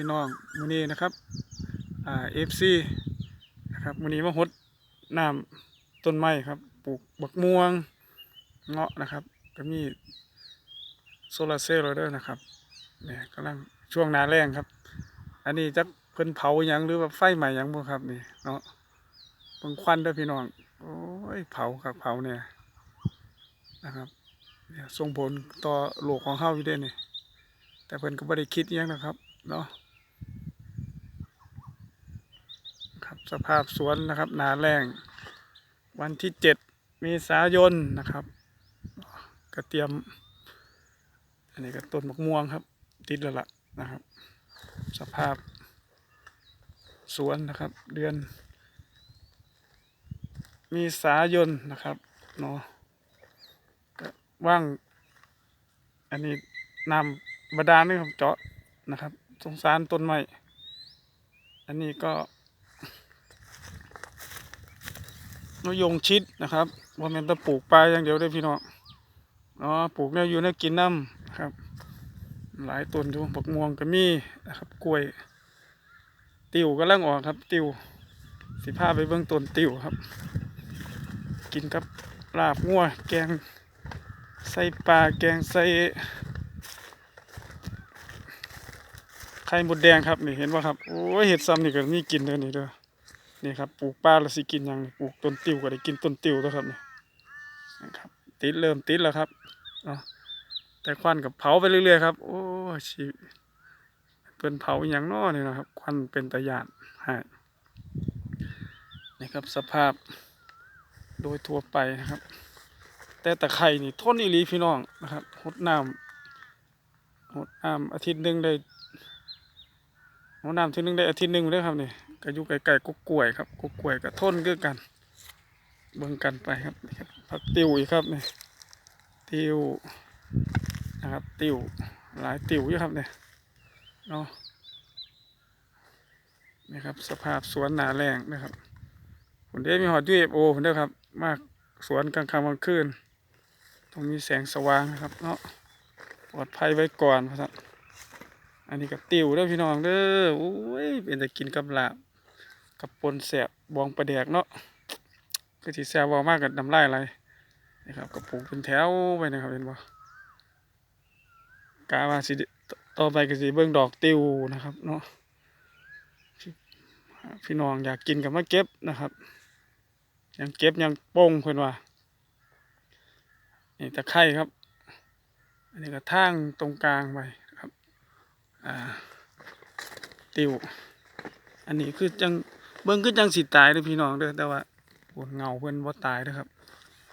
พี่น้องมือนี้นะครับอ่า FC นะครับมือนี้มาหดน้ำต้นไม้ครับ ปลูกบักม่วงเงาะนะครับ ก็มีโซลาร์เซลล์แล้วเด้อนะครับเนี่ยกำลังช่วงนาแรงครับ อันนี้จักเพิ่นเผาหยังหรือว่าไฟใหม่หยังบ่ครับนี่เนาะเบิ่งควันด้อพี่น้องโอ้ยเผาครับเผาเนี่ยนะครับเนี่ยส่งผลต่อโลกของเฮาอยู่ด้นี่แต่เพิ่นก็บ่ได้คิดอิหยังนะครับเนาะ ครับ สภาพสวนนะครับ หนาแรงวันที่เจ็ดเมษายนนะครับก็เตรียม อันนี้ก็ต้นมะม่วงครับ ติดแล้วล่ะนะครับ สภาพสวนนะครับ เดือนเมษายนนะครับเนาะว่าง อันนี้น้ำบาดาลนี่ครับเจาะนะครับ สงสารต้นไม้อันนี้ก็ มะยงชิดนะครับว่ามันจะปลูกปลายอย่างเดียวได้พี่น้องอ๋อปลูกเนี่ยอยู่ในกินน้ำนครับ หลายต้นอยู่บักม่วงก็มีนะครับ กล้วย ติวก็ลังออกครับ ติวสิพาไปเบื้องต้นติวครับ กินกับลาบงัวแกงใส่ปลาแกงใส่ไข่มดแดงครับนี่เห็นว่าครับโอ้ยเห็ดซ้ำนี่ก็มีกินเด้อนี่เด้อ นี่ครับปลูกปลาแล้วสิกินยังปลูกต้นติวก็ได้กินต้นติวแล้วครับนี่นะครับ ติดเริ่มติดแล้วครับเนาะแต่ควันกับเผาไปเรื่อยๆครับ โอ้ชีตเพิ่นเผาอย่างน้อนี่ยนะครับ ควันเป็นตะยานฮะนี่ครับสภาพโดยทั่วไปนะครับ แต่ตะไคร่นี่ทนอีหลีพี่น้องนะครับหดน้ำหดน้ำอาทิตย์หนึ่งได้หดน้ำอาทิตย์หนึ่งได้อาทิตย์หนึ่งเลยครับนี่ ก็อยู่ไกลๆกุกล้วยครับกุกล้วยก็ทนคือกัน เบิ่งกันไปครับนี่ครับผักติวอีกครับเนี่ยติวนะครับติวหลายติวอยู่ครับเนี่ยเนาะนี่ครับสภาพสวนหนาแรงนะครับผมได้มีหอดยูเอฟโอผมได้ครับ มากสวนกลางค่ำกลางคืนต้องมีแสงสว่างนะครับเนาะปลอดภัยไว้ก่อนครับอันนี้กับติวเด้อพี่น้องเด้อโอ้ยเป็นแต่กินกับลาบ กับปนแสบบองประแดกเนาะคือที่แสบวอมากกับน้ำลายอะไรนะครับกับปลูกเป็นแถวไปนะครับเห็นบ่กาว่าสิต่อไปก็สิเบิ่งดอกติวนะครับเนาะพี่น้องอยากกินกับมาเก็บนะครับ ยังเก็บยังโป้งเพิ่นว่านี่ตะไคร่ครับ อันนี้ก็ทางตรงกลางไปครับ อ่า ติว อันนี้คือจัง เบิ่งคือจังสิตายเด้อพี่น้องเด้อแต่ว่าปวดเงาเพิ่นบ่ตายเด้อครับ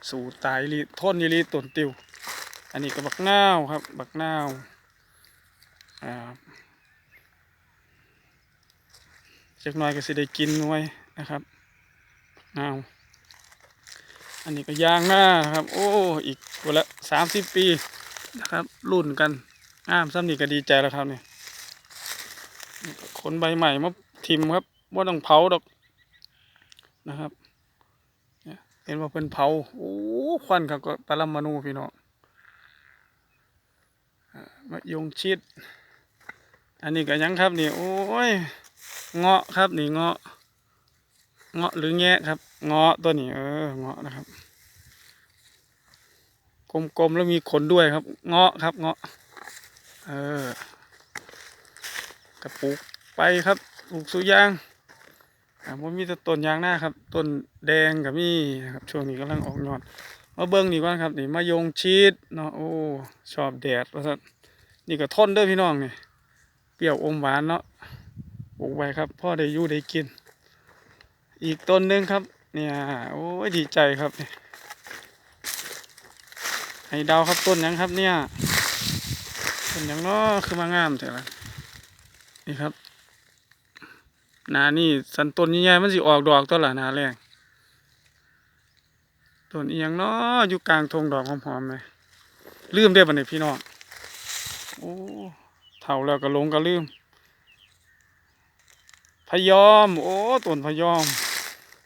สู่ตายลีทนอีหลีต้นติว อันนี้ก็บักนาวครับ บักนาวอ่าจักหน่อยก็สิได้กินหน่วยนะครับนาวอันนี้ก็ยางหน้าครับ โอ้อีกคนละสามสิบปีนะครับ รุ่นกันอ้ามซ้ำนี่ก็ดีใจแล้วครับเนี่ยขนใบใหม่มาทิมครับ ว่าต้องเผาดอกนะครับเห็นว่าเป็นเผาโอ้ควันครับก็ปรมาณูพี่น้องอ่ามะยงชิด อันนี้ก็ยังครับนี่โอ้ยเงาะครับนี่เงาะเงาะหรือแงะครับ เงาะตัวนี้เออเงาะนะครับกลมๆแล้วมีขนด้วยครับ เงาะครับ เงาะ เออกระปุกไปครับปลูกสุยาง อ่าผมมีแต่ต้นยางหน้าครับต้นแดงกับมีนะครับช่วงนี้กำลังออกยอดมาเบิ้งนี่ก่อนครับนี่มายงชีดเนาะโอ้ชอบแดดว่าซั่นนี่ก็ทนเด้อพี่น้องนี่เปรี้ยวอมหวานเนาะปลูกไว้ครับพ่อได้อยู่ได้กิน อีกต้นหนึงครับเนี่ยโอ้ยดีใจครับนี่ให้ดาวครับต้นยังครับเนี่ยต้นยังเนาะคือมางามเถอะละนี่ครับ นานี่สันต้นใหญ่ๆมันสิออกดอกตัวละนาแรงต้นเอียงเนาะอยู่กลางทงดอกหอมๆเลยลืมได้อบัดนี้พี่น้องโอ้เท่าแล้วก็ลงก็ลืมพยอม โอ้ต้นพยอม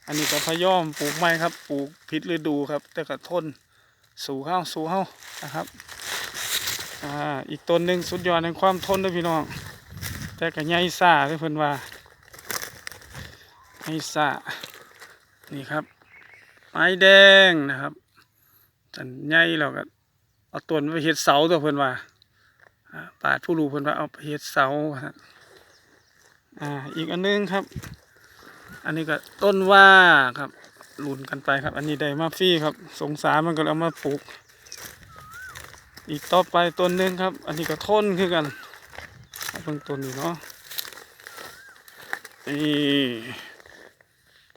อันนี้ก็พยอมปลูกไม้ครับ ปลูกผิดฤดูครับ แต่ก็ทนสู่เฮาสู่เฮานะครับอ่าอีกต้นหนึ่งสุดยอดในความทนด้วยพี่น้อง แต่ก็ใหญ่ซ่าเด้อเพิ่นว่า ใหญ่ซ่านี่ครับ ไม้แดงนะครับจันใหญ่แล้วก็เอาต้นไปเฮ็ดเสาตัวเพิ่นว่าปาดผู้รู้เพิ่นว่าเอาไปเฮ็ดเสาอ่าอีกอันนึงครับ อันนี้ก็ต้นว่าครับหลุนกันไปครับ อันนี้ได้มาฟรีครับ สงสารมันก็เอามาปลูก อีกต่อไปต้นหนึงครับ อันนี้ก็ทนคือกันเอาเบิ่งต้นนี้เนาะนี่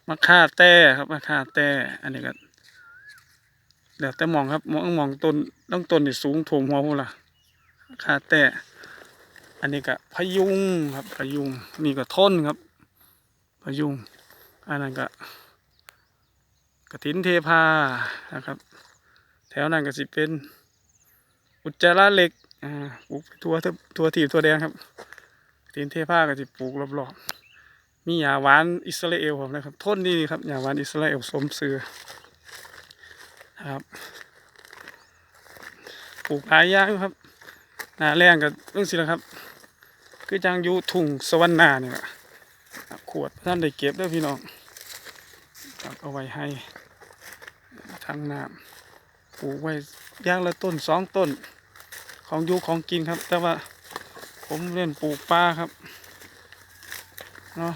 มะข่าแต้ครับมะข่าแต้ อันนี้ก็เดี๋ยวแต่มองครับมองมองต้นต้องต้นนี่สูงถ่วมหัวพุ่นล่ะมะข่าแต้อันนี้ก็พยุงครับพยุงนี่ก็ทนครับ พยุงอันนั้นก็กระถินเทพานะครับ แถวนั้นก็สิเป็น อุจจาระเหล็กอ่าปลูกทัวทั่วทั่วทีบทัวแดงครับกระถินเทพาก็สิปลูกรอบๆ มีหญ้าหวานอิสราเอลผมนะครับทนดีครับหญ้าหวานอิสราเอลสมเสือนะครับปลูกหลายอย่างครับหนาแรงกับเรื่องสิละครับ คือจังยูทุ่งสวรรค์นาเนี่ยแหละครับขวดท่านได้เก็บด้วยพี่น้องครับเอาไว้ให้ทางน้ำปลูกไว้ย่างละต้นสองต้น ของอยู่ของกินครับ แต่ว่าผมเล่นปลูกปลาครับเนาะ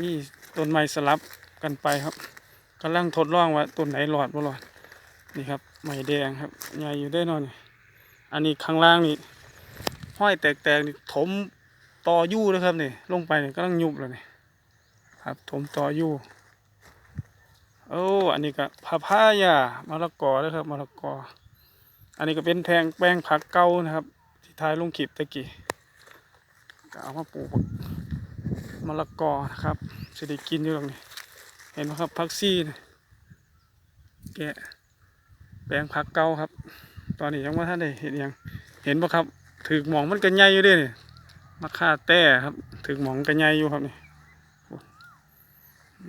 มีต้นไม้สลับกันไปครับกำลังทดลองว่าต้นไหนหลอดบ่หลอดนี่ครับไม้แดงครับใหญ่อยู่ได้นอนอันนี้ข้างล่างนี่ห้อยแตกๆนี่ถมต่อยู่นะครับนี่ลงไปนี่กำลังยุบแล้วนี่ครับถมต่อยู่โอ้อันนี้ก็พาพายามะละกอนะครับมะละกอ อันนี้ก็เป็นแทงแปลงผักเก่านะครับ ที่ทายลงขีบตะกี้ก็เอามาปลูก มะละกอนะครับจะได้กินอยู่ตรงนี้ เห็นไหมครับผักซี่นี่แกะแปลงผักเก่าครับ ตอนนี้ยังว่าท่านได้เห็นยัง เห็นปะครับ ถือหมองมันก็ใหญ่อยู่ด้วยนี่มะข่าแต้ครับถึงหมองกระไยอยู่ครับนี่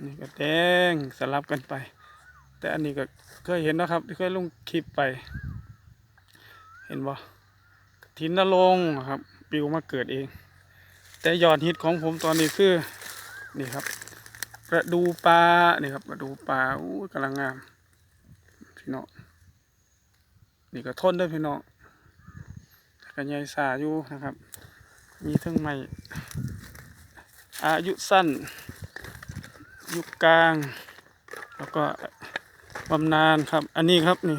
นี่ก็แดงสลับกันไป แต่อันนี้ก็เคยเห็นนะครับเคยลงคลิปไป เห็นบ่ทินนรงครับ ปิวมาเกิดเอง แต่ยอดฮิตของผมตอนนี้คือนี่ครับกระดูปลานี่ครับกระดูปลาอู้กำลังงามพี่น้องนี่ก็ทนด้วยพี่น้องกันใหญ่สาอยู่นะครับ มีทั้งใหม่อายุสั้น ยุคกลาง แล้วก็บำนาญครับ อันนี้ครับนี่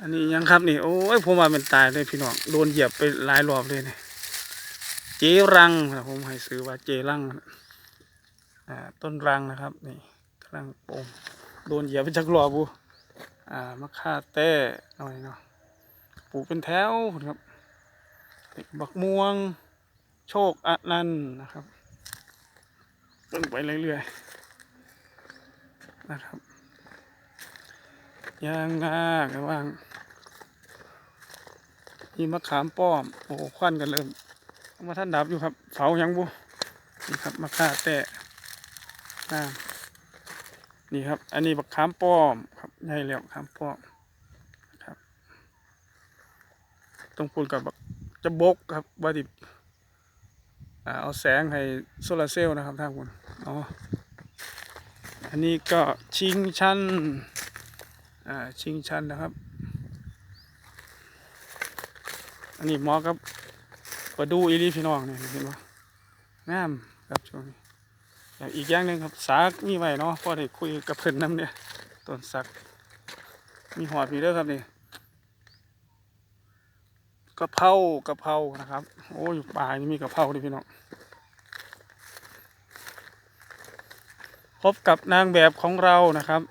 อันนี้ยังครับนี่ โอ้ยผมว่าเป็นตายเลยพี่น้อง โดนเหยียบไปหลายรอบเลยเนี่ย เจรังนะผมให้ซื้อว่าเจรังอ่าต้นรังนะครับนี่กำลังโป่งโดนเหยียบไปจักรอบูอ่ามะข่าแต้หน่อยเนาะปลูกเป็นแถวครับบักม่วง โชคอนันต์นะครับเบิ่งไปเรื่อยๆนะครับยางงากระว่างมีมะขามป้อม โอ้ควันกันเริ่ม มาท่านดับอยู่ครับเผายังบุนี่ครับมะข่าแต่น้ำนี่ครับ อันนี้บักขามป้อมครับใหญ่แล้วขามป้อมครับต้องพูดกับบักจะบกครับว่าดิอ่เอาแสงให้โซลาร์เซลล์นะครับท่างคุณอ๋ออันนี้ก็ชิงชันอ่าชิงชันนะครับ อันนี้หมอกับ ประดูอีลีพี่น้องเนี่ยเห็นไหมงามครับช่วงนี้แล้วอีกอย่างหนึ่งครับสักมีไว้เนาะพอได้คุยกับเพื่อนน้ำเนี่ยต้นสัก มีหอดมีเด้อครับนี่กะเพรากะเพรานะครับ โอ้อยู่ป่านี่มีกะเพราด้วยพี่น้องพบกับนางแบบของเรานะครับ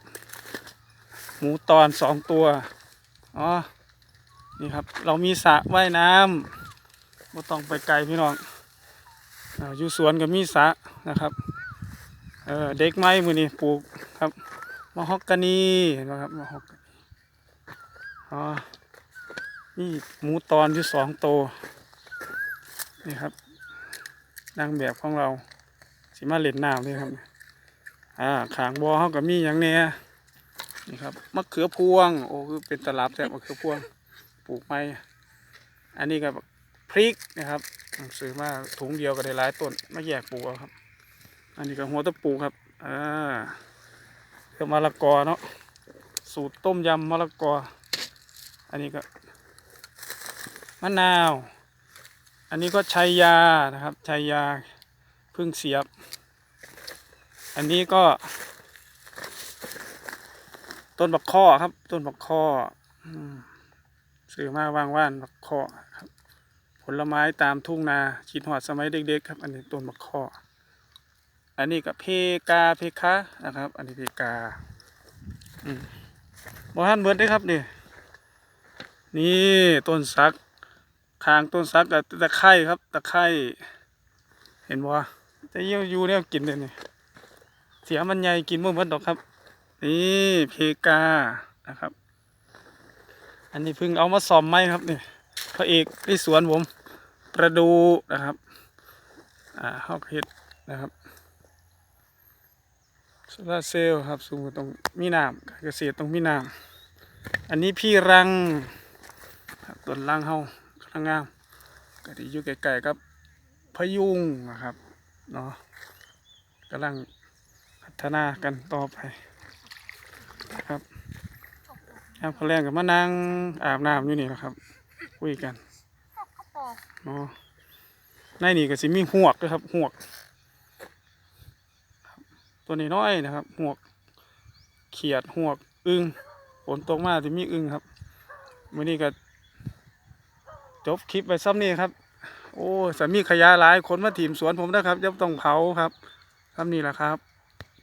หมูตอนสองตัวอ๋อนี่ครับ เรามีสระว่ายน้ำ ไม่ต้องไปไกลพี่น้องอยู่สวนก็มีสะนะครับเออเด็กไม้มือนี่ปลูกครับมะฮอกกานีเห็นไหมครับมะฮอกกานีอ๋อนี่หมูตอนอยู่สองโตนี่ครับนางแบบของเราสิมาเล่นน้ำเลยครับอ่าขางบอเขากับมีอย่างเนี้ยนี่ครับมะเขือพวงโอ้คือเป็นตลับแท้มะเขือพวงปลูกไม้อันนี้ก็ พริกนะครับซื้อมาถุงเดียวก็ได้หลายต้นมาแยกปลูกครับ อันนี้ก็หัวตะปูครับอ่าก็มะละกอเนาะสูตรต้มยำมะละกอ อันนี้ก็มะนาว อันนี้ก็ชัยยานะครับชัยยาพึ่งเสียบ อันนี้ก็ ต้นบักข้อครับ ต้นบักข้อซื้อมาว่างว่านบักข้อครับ ผลไม้ตามทุ่งนาคิดหอดสมัยเด็กๆครับ อันนี้ต้นบักข้ออันนี้ก็เพกาเพคะนะครับ อันนี้เพกาอบอฮันเบิร์ดได้ครับนี่นี่ต้นสักคางต้นสักกับตะไคร่ครับตะไคร่เห็นบ่จะเยี่ยวยูเนี่ยกินเลยนี่เสียมันใหญ่กินบ่หมดดอกครับ นี่เพกานะครับ อันนี้เพิ่งเอามาซ่อมไหมครับนี่ พระเอกที่สวนผมประดูนะครับ อ่าฮอกเห็ดนะครับโซลาเซลล์ครับสูงตรงมีน้ำการเกษตรตรงมีน้ำอันนี้พี่รังต้นรังเฮากำลังงามก็ที่อยู่ใกล้ๆกับพยุงนะครับเนาะกำลังพัฒนากันต่อไปนะครับยามพอแรงกับมานั่งอาบน้ำอยู่นี่นะครับ คุยกันเขาบอในนี่ก็สิมีหวกด้วยครับหวก ตัวนี้น้อยนะครับหวก เขียดหวกอึงฝนตกมาสิมีอึงครับมื้อนี้ก็จบคลิปไปซ้ำนี้ครับ โอ้สามีขยะหลายคนมาถีมสวนผมนะครับจะต้องเผาครับซ้ำนี้แหละครับ